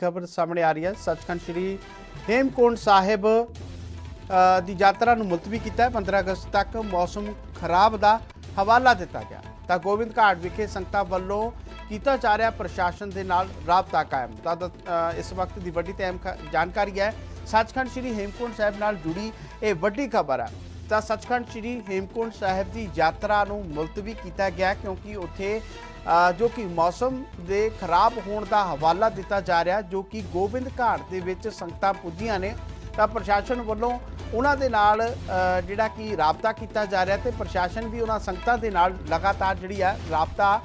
ਖਬਰ ਸਾਹਮਣੇ ਆ ਰਹੀ ਹੈ। ਸੱਚਖੰਡ ਸ੍ਰੀ ਹੇਮਕੁੰਡ ਸਾਹਿਬ ਦੀ ਯਾਤਰਾ ਨੂੰ ਮੁਲਤਵੀ ਕੀਤਾ ਹੈ। 15 ਅਗਸਤ ਤੱਕ ਮੌਸਮ ਖਰਾਬ ਦਾ ਹਵਾਲਾ ਦਿੱਤਾ ਗਿਆ। ਤਾਂ ਗੋਬਿੰਦ ਘਾਟ ਵਿਖੇ ਸੰਗਤਾਂ ਵੱਲੋਂ ਕੀਤਾ ਜਾ ਰਿਹਾ ਪ੍ਰਸ਼ਾਸਨ ਦੇ ਨਾਲ ਰਾਬਤਾ ਕਾਇਮ। ਤਾਂ ਇਸ ਵਕਤ ਦੀ ਵੱਡੀ ਤੇ ਅਹਿਮ ਖ- ਜਾਣਕਾਰੀ ਹੈ। ਸੱਚਖੰਡ ਸ੍ਰੀ ਹੇਮਕੁੰਡ ਸਾਹਿਬ ਨਾਲ ਜੁੜੀ ਇਹ ਵੱਡੀ ਖਬਰ ਹੈ। ਤਾਂ ਸੱਚਖੰਡ ਸ੍ਰੀ ਹੇਮਕੁੰਟ ਸਾਹਿਬ ਦੀ ਯਾਤਰਾ ਨੂੰ ਮੁਲਤਵੀ ਕੀਤਾ ਗਿਆ ਕਿਉਂਕਿ ਉੱਥੇ ਜੋ ਕਿ ਮੌਸਮ ਦੇ ਖਰਾਬ ਹੋਣ ਦਾ ਹਵਾਲਾ ਦਿੱਤਾ ਜਾ ਰਿਹਾ, ਜੋ ਕਿ ਗੋਬਿੰਦ ਘਾਟ ਦੇ ਵਿੱਚ ਸੰਗਤਾਂ ਪੁੱਜੀਆਂ ਨੇ। ਤਾਂ ਪ੍ਰਸ਼ਾਸਨ ਵੱਲੋਂ ਉਹਨਾਂ ਦੇ ਨਾਲ ਜਿਹੜਾ ਕਿ ਰਾਬਤਾ ਕੀਤਾ ਜਾ ਰਿਹਾ ਤੇ ਪ੍ਰਸ਼ਾਸਨ ਵੀ ਉਹਨਾਂ ਸੰਗਤਾਂ ਦੇ ਨਾਲ ਲਗਾਤਾਰ ਜਿਹੜੀ ਹੈ ਰਾਬਤਾ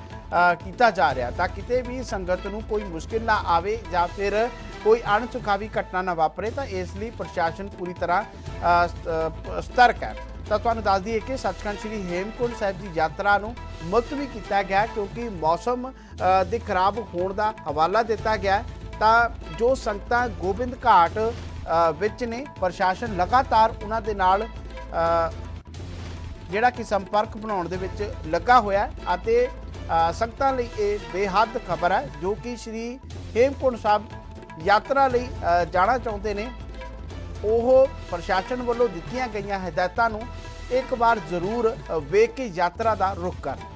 ਕੀਤਾ ਜਾ ਰਿਹਾ ਤਾਂ ਕਿਤੇ ਵੀ ਸੰਗਤ ਨੂੰ ਕੋਈ ਮੁਸ਼ਕਿਲ ਨਾ ਆਵੇ ਜਾਂ ਫਿਰ ਕੋਈ ਅਣਸੁਖਾਵੀ ਘਟਨਾ ਨਾ ਵਾਪਰੇ ਤਾਂ ਇਸ ਲਈ ਪ੍ਰਸ਼ਾਸਨ ਪੂਰੀ ਤਰ੍ਹਾਂ ਸਤਰਕ ਹੈ। ਤਾਂ ਤੁਹਾਨੂੰ ਦੱਸ ਦਈਏ ਕਿ ਸੱਚਖੰਡ ਸ੍ਰੀ ਹੇਮਕੁੰਡ ਸਾਹਿਬ ਦੀ ਯਾਤਰਾ ਨੂੰ ਮੁਲਤਵੀ ਕੀਤਾ ਗਿਆ ਕਿਉਂਕਿ ਮੌਸਮ ਦੇ ਖਰਾਬ ਹੋਣ ਦਾ ਹਵਾਲਾ ਦਿੱਤਾ ਗਿਆ ਤਾਂ ਜੋ ਸੰਗਤਾਂ ਗੋਬਿੰਦ ਘਾਟ ਵਿੱਚ ਨੇ, ਪ੍ਰਸ਼ਾਸਨ ਲਗਾਤਾਰ ਉਹਨਾਂ ਦੇ ਨਾਲ ਜਿਹੜਾ ਕਿ ਸੰਪਰਕ ਬਣਾਉਣ ਦੇ ਵਿੱਚ ਲੱਗਾ ਹੋਇਆ ਅਤੇ ਸੰਗਤਾਂ ਲਈ ਇਹ ਬੇਹੱਦ ਖਬਰ ਹੈ, ਜੋ ਕਿ ਸ੍ਰੀ ਹੇਮਕੁੰਡ ਸਾਹਿਬ ਯਾਤਰਾ ਲਈ ਜਾਣਾ ਚਾਹੁੰਦੇ ਨੇ। ਉਹ ਪ੍ਰਸ਼ਾਸਨ ਵੱਲੋਂ ਦਿੱਤੀਆਂ ਗਈਆਂ ਹਦਾਇਤਾਂ ਨੂੰ ਇੱਕ ਵਾਰ ਜ਼ਰੂਰ ਵੇਖ ਕੇ ਯਾਤਰਾ ਦਾ ਰੁਖ ਕਰਨ।